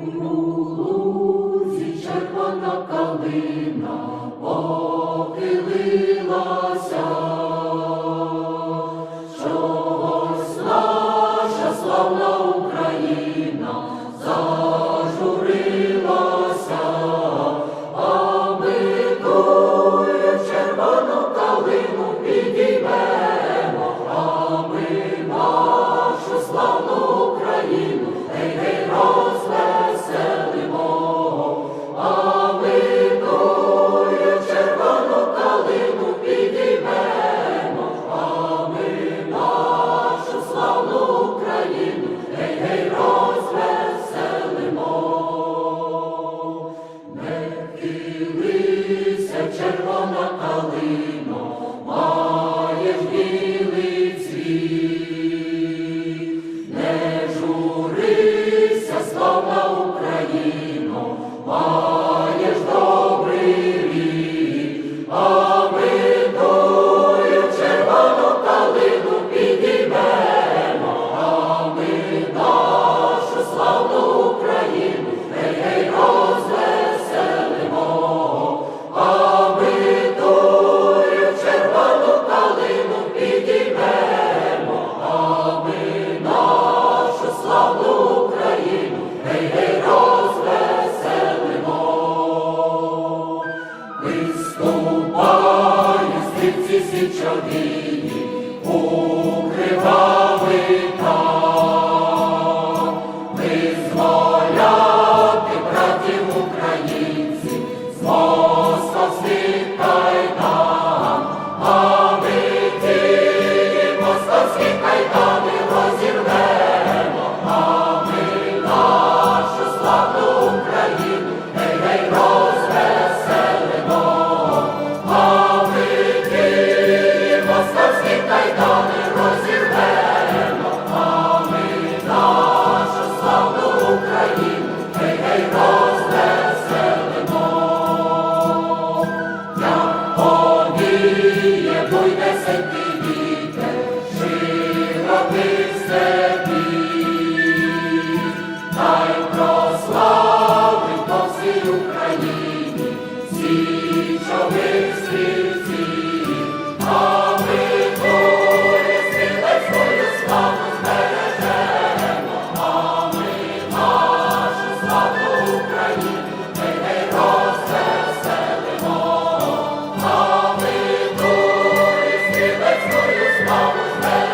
У лузі червона калина похилилася, чогось наша славна. Oh. січовині, у кривавих I it. always ready.